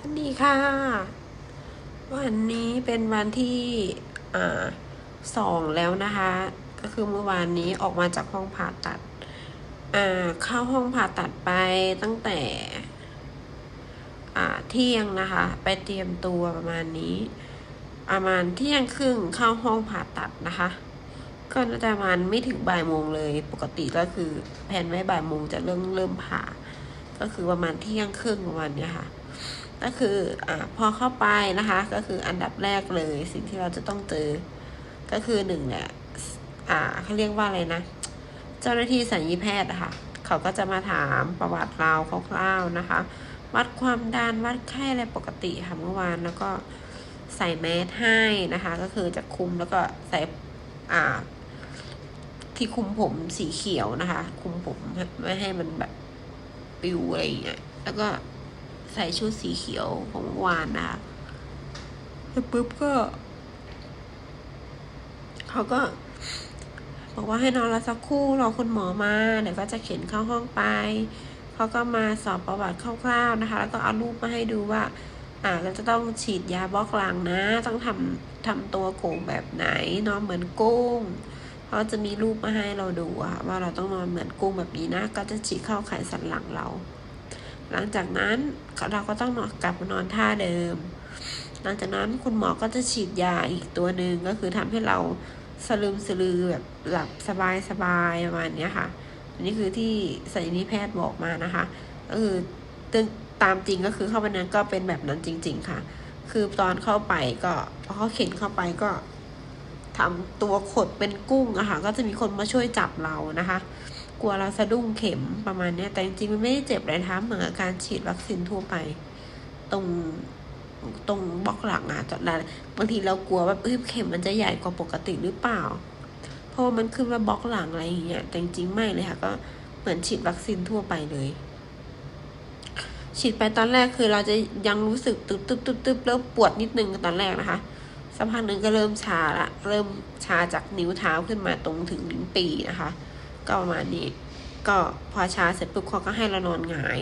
สวัสดีค่ะ วันนี้เป็นวันที่อ่าสองแล้วนะคะ ก็คือเมื่อวานนี้ออกมาจากห้องผ่าตัดอ่าเข้าห้องผ่าตัดไปตั้งแต่อ่าเที่ยงนะคะ ไปเตรียมตัวประมาณนี้ ประมาณเที่ยงครึ่งเข้าห้องผ่าตัดนะคะ ก็น่าจะประมาณไม่ถึงบ่ายโมงเลย ปกติก็คือแผนไว้บ่ายโมงจะเริ่มเริ่มผ่า ก็คือประมาณเที่ยงครึ่งประมาณนี้ค่ะ ก็คืออ่าพอเข้าไปนะคะ ก็คืออันดับแรกเลยสิ่งที่เราจะต้องเจอ ก็คือหนึ่งแหละอ่าเขาเรียกว่าอะไรนะ เจ้าหน้าที่สัญญแพทย์ะค่ะ เขาก็จะมาถามประวัติเราคร่าวๆนะคะ วัดความดันวัดไข้อะไรปกติค่ะเมื่อวานแล้วก็ใส่แมสให้นะคะ ก็คือจะคุมแล้วก็ใส่อ่า ที่คุมผมสีเขียวนะคะ คุมผมไม่ให้มันแบบปิวอะไรอย่างเงี้ยแล้วก็ ใส่ชุดสีเขียวของเมื่อวานนะคะแล้วปุ๊บก็เขาก็ บอกว่าให้นอนรอสักครู่รอคุณหมอมาเดี๋ยวก็จะเข็นเข้าห้องไปเขาก็มาสอบประวัติคร่าวๆนะคะ แล้วก็เอารูปมาให้ดูว่า อ่าก็จะต้องฉีดยาบล็อกหลังนะ ต้องทำทำตัวโก่งแบบไหนนอนเหมือนกุ้งเขาจะมีรูปมาให้เราดูอะว่าเราต้องนอนเหมือนกุ้งแบบนี้นะ ก็จะฉีดเข้าไขสันหลังเรา หลังจากนั้นเราก็ต้องนอนกลับมานอนท่าเดิม หลังจากนั้นคุณหมอก็จะฉีดยาอีกตัวหนึ่งก็คือทำให้เราสลืมสลือแบบหลับสบายสบายประมาณนี้ค่ะ อันนี้คือที่สัญญาแพทย์บอกมานะคะก็คือตึงตามจริงก็คือเข้าไปนั้นก็เป็นแบบนั้นจริง ๆ ค่ะ คือตอนเข้าไปก็พอเขาเข็นเข้าไปก็ทำตัวขดเป็นกุ้งอะค่ะ ก็จะมีคนมาช่วยจับเรานะคะ กลัวเราสะดุ้งเข็มประมาณเนี้ย แต่จริงๆมันไม่ได้เจ็บเลยนะคะเหมือนกับการฉีดวัคซีนทั่วไป ตรงตรงบล็อกหลังอะตอนนั้นบางทีเรากลัวว่าเอ้ยเข็มมันจะใหญ่กว่าปกติหรือเปล่า เพราะว่ามันขึ้นว่าบล็อกหลังอะไรอย่างเงี้ยแต่จริงๆไม่เลยค่ะ ก็เหมือนฉีดวัคซีนทั่วไปเลยฉีดไปตอนแรกคือเราจะยังรู้สึกตึบตึบตึบตึบแล้วปวดนิดนึงตอนแรกนะคะสักพักหนึ่งก็เริ่มชาละ เริ่มชาจากนิ้วเท้าขึ้นมาตรงถึงลิ้นปีนะคะ ก็ประมาณนี้ ก็พอชาเสร็จปุ๊บเขาก็ให้เรานอนหงาย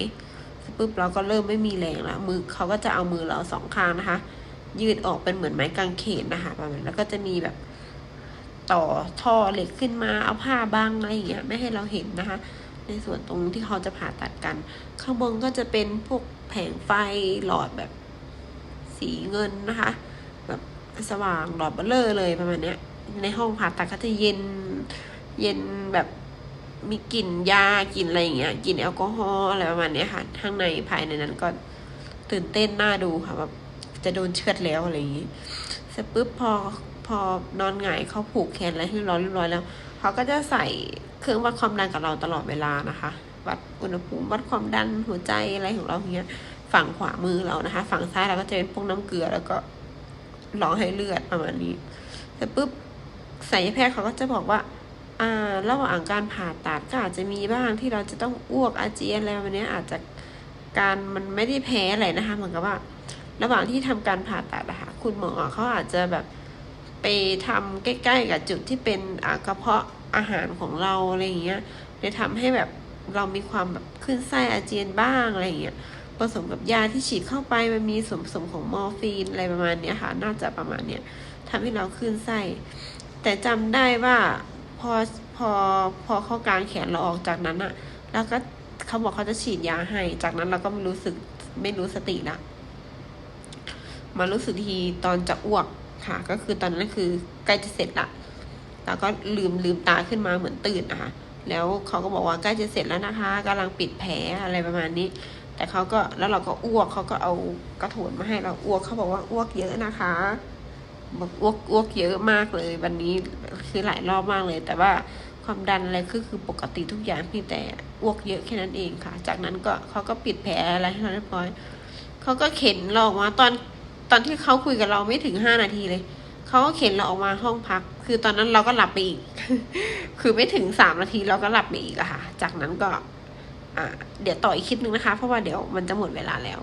เสร็จปุ๊บเราก็เริ่มไม่มีแรงและมือเขาก็จะเอามือเราสองข้างนะคะ ยืดออกเป็นเหมือนไม้กางเขนนะคะประมาณแล้วก็จะมีแบบต่อท่อเหล็กขึ้นมาเอาผ้าบังอะไรอย่างเงี้ยไม่ให้เราเห็นนะคะ ในส่วนตรงที่เขาจะผ่าตัดกัน ข้างบนก็จะเป็นพวกแผงไฟหลอดแบบสีเงินนะคะ แบบสว่างหลอดเบลเลอร์เลยประมาณเนี้ย ในห้องผ่าตัดก็จะเย็นเย็นแบบ มีกลิ่นยากลิ่นอะไรอย่างเงี้ยกลิ่นแอลกอฮอล์อะไรประมาณนี้ค่ะข้างในภายในนั้นก็ตื่นเต้นน่าดูค่ะแบบจะโดนเชือดแล้วอะไรอย่างงี้เสร็จปุ๊บพอพอนอนหงายเขาผูกแขนอะไรให้ร้อยเรียบร้อยแล้วเขาก็จะใส่เครื่องวัดความดันกับเราตลอดเวลานะคะ วัดอุณหภูมิวัดความดันหัวใจอะไรของเราเงี้ย ฝั่งขวามือเรานะคะ ฝั่งซ้ายเราก็จะเป็นพวกน้ำเกลือแล้วก็รอให้เลือดประมาณนี้เสร็จปุ๊บศัลยแพทย์เขาก็จะบอกว่า ระหว่างการผ่าตัดก็อาจจะมีบ้างที่เราจะต้องอ้วกอาเจียนอะไรแบบนี้อาจจะการมันไม่ได้แพ้อะไรนะคะเหมือนกับว่า ระหว่างที่ทำการผ่าตัดอะคะคุณหมอเขาอาจจะแบบไปทำใกล้ๆกับจุดที่เป็นกระเพาะอาหารของเราอะไรอย่างเงี้ยเลยทำให้แบบเรามีความแบบขึ้นไส้อาเจียนบ้างอะไรอย่างเงี้ยผสมกับยาที่ฉีดเข้าไปมันมีส่วนผสมของมอร์ฟีนอะไรประมาณเนี้ยค่ะ น่าจะประมาณเนี้ยทำให้เราขึ้นไส้แต่จำได้ว่า อพอพอเข้ากลางแขนเราออกจากนั้นอะแล้วก็เขาบอกเขาจะฉีดยาให้ จากนั้นเราก็ไม่รู้สึกไม่รู้สติละมารู้สึกทีตอนจะอ้วกค่ะ ก็คือตอนนั้นคือใกล้จะเสร็จละแล้วก็ลืมลืมตาขึ้นมาเหมือนตื่นนะคะแล้วเขาก็บอกว่าใกล้จะเสร็จแล้วนะคะกำลังปิดแผลอะไรประมาณนี้ แต่เขาก็แล้วเราก็อ้วกเขาก็เอากระโถนมาให้เราอ้วกเขาบอกว่าอ้วกเยอะนะคะ บอกอ้วกอ้วกเยอะมากเลย วันนี้คือหลายรอบมากเลย แต่ว่าความดันอะไรคือคือปกติทุกอย่างเพียงแต่อ้วกเยอะแค่นั้นเองค่ะ จากนั้นก็เขาก็ปิดแผลอะไรให้เราเรียบร้อยเขาก็เข็นเราออกมาตอนตอนที่เขาคุยกับเราไม่ถึงห้านาทีเลยเขาก็เข็นเราออกมาห้องพัก คือตอนนั้นเราก็หลับไปอีก คือไม่ถึงสามนาทีเราก็หลับไปอีกอะค่ะ จากนั้นก็ อ่า เดี๋ยวต่ออีกคลิปนึงนะคะ เพราะว่าเดี๋ยวมันจะหมดเวลาแล้ว